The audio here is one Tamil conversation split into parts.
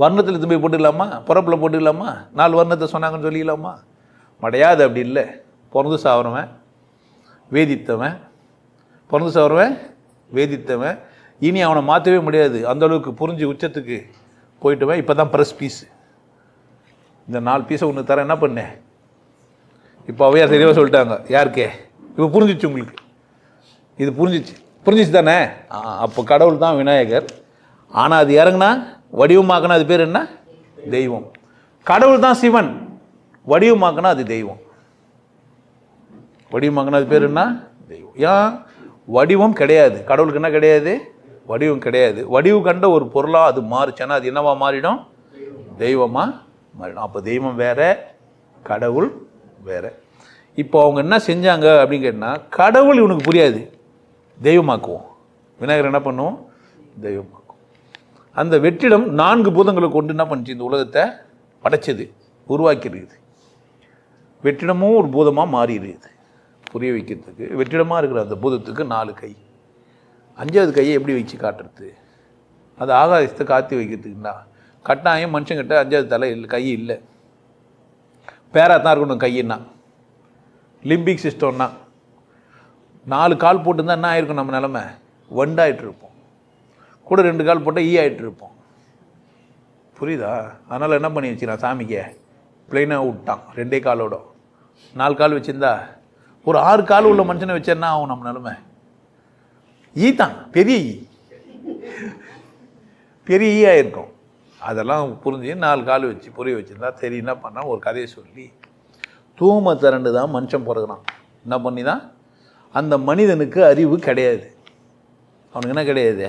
வர்ணத்தில் திரும்பி போட்டுக்கலாமா? பிறப்பில் போட்டுக்கலாமா? நாலு வர்ணத்தை சொன்னாங்கன்னு சொல்லிக்கலாமா? மடையாது அப்படி இல்லை. பிறந்து சாவரவன் வேதித்தவன். பிறந்து சாவரவன் வேதித்தவன். இனி அவனை மாற்றவே முடியாது. அந்தளவுக்கு புரிஞ்சு உச்சத்துக்கு போயிட்டுவன். இப்போ தான் ப்ரெஸ் பீஸு இந்த நாலு பீஸை ஒன்று தரேன். என்ன பண்ணேன் இப்போ அவையார் தெளிவாக சொல்லிட்டாங்க. யாருக்கே? இப்போ புரிஞ்சிச்சு உங்களுக்கு. இது புரிஞ்சிச்சு. புரிஞ்சிச்சு தானே அப்போ கடவுள் தான் விநாயகர். ஆனால் அது இறங்குனா? வடிவமாக்கினா அது பேர் என்ன? தெய்வம். கடவுள் தான் சிவன். வடிவமாக்குனா அது தெய்வம். வடிவமாக்கினா அது பேர் என்ன? தெய்வம். ஏன்? வடிவம் கிடையாது. கடவுளுக்கு என்ன கிடையாது? வடிவம் கிடையாது. வடிவு கண்ட ஒரு பொருளாக அது மாறுச்சுன்னா அது என்னவா மாறிடும்? தெய்வமாக மாறிடும். அப்போ தெய்வம் வேற கடவுள் வேற. இப்போ அவங்க என்ன செஞ்சாங்க அப்படின்னு கேட்டால் கடவுள் இவனுக்கு புரியாது. தெய்வமாக்குவோம். விநாயகர் என்ன பண்ணுவோம்? தெய்வமாக்குவோம் அந்த வெற்றிடம் நான்கு பூதங்களை கொண்டு என்ன பண்ணிச்சு? இந்த உலகத்தை படைச்சது உருவாக்கிருக்குது வெற்றிடமும் ஒரு பூதமாக மாறிடுது புரிய வைக்கிறதுக்கு வெற்றிடமாக இருக்கிற அந்த பூதத்துக்கு நாலு கை. அஞ்சாவது கையை எப்படி வச்சு காட்டுறது? அது ஆகாயத்தை காத்தி வைக்கிறதுக்குன்னா கட்டாயம் மனுஷங்கிட்ட அஞ்சாவது தலை இல்லை கை இல்லை. பேரா தான் இருக்கணும் கையின்னா லிம்பிக் சிஸ்டம்னா. நாலு கால் போட்டுருந்தா என்ன ஆயிருக்கும் நம்ம நிலமை? வண்டாயிட்டு இருப்போம் கூட ரெண்டு கால் போட்டால் ஈ ஆகிட்டு இருப்போம். புரியுதா? அதனால் என்ன பண்ணி வச்சுக்கிறான் சாமிக்கு? பிளெயினாக விட்டான் ரெண்டே காலோட. நாலு கால் வச்சிருந்தா ஒரு ஆறு கால் உள்ள மனுஷனை வச்சேன்னா என்ன ஆகும் நம்ம நிலமை? ஈ தான் பெரிய ஈ. பெரிய ஈயாக இருக்கும் அதெல்லாம் புரிஞ்சு நாலு கால் வச்சு புரிய வச்சுருந்தா சரி என்ன பண்ணால் ஒரு கதையை சொல்லி தூம திரண்டு தான் மனுஷன் பிறகுறான். என்ன பண்ணி தான் அந்த மனிதனுக்கு அறிவு கிடையாது. அவனுக்கு என்ன கிடையாது?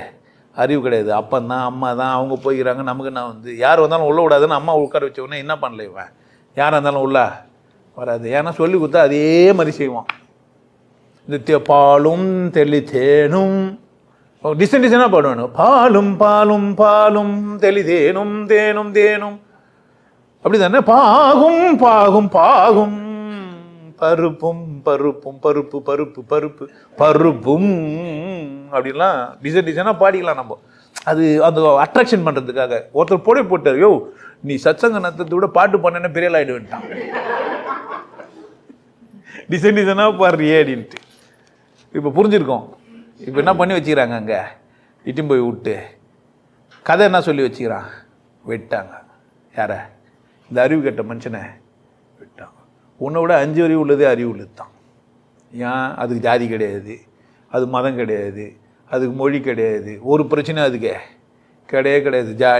அறிவு கிடையாது. அப்பன் தான் அம்மா தான் அவங்க போய்க்கிறாங்க. நமக்கு நான் வந்து யார் வந்தாலும் உள்ள விடாதுன்னு அம்மா உட்கார வச்ச உடனே என்ன பண்ணல இவன்? யாராக இருந்தாலும் உள்ள வராது. ஏன்னா சொல்லி கொடுத்தா அதே மாதிரி செய்வான். இந்த பாலும் தெளி தேனும் டிசைன் டிசைனாக பாடுவானு. பாலும் பாலும் பாலும் தெளி தேனும் தேனும். தேனும் அப்படி தானே பாகும் பாகும் பாகும். பருப்பும் பருப்பும் பருப்பு பருப்பு பருப்பு. பருப்பும் அப்படிலாம் டிசைன் டிசைனாக பாடிக்கலாம் நம்ம. அது அந்த அட்ராக்ஷன் பண்ணுறதுக்காக ஒருத்தர் போட போட்டார் யோ நீ சத்சங்க நத்தத்தை விட பாட்டு பண்ணனே பெரிய ஆகிடுவேன்ட்டான் டிசைன் டிசைனாக பாடுறியே அப்படின்ட்டு. இப்போ புரிஞ்சிருக்கோம். இப்போ என்ன பண்ணி வச்சுக்கிறாங்க அங்கே? இட்டும் போய் விட்டு. கதை என்ன சொல்லி வச்சுக்கிறான்? வெட்டாங்க. யாரை? இந்த அறிவு கெட்ட மனுஷனை விட்டாங்க. உன்னை விட அஞ்சு அறிவு உள்ளதே அறிவு உள்ளது தான் ஏன்? அதுக்கு ஜாதி கிடையாது. அது மதம் கிடையாது. அதுக்கு மொழி கிடையாது. ஒரு பிரச்சனை அதுக்கு கிடையவே கிடையாது. ஜா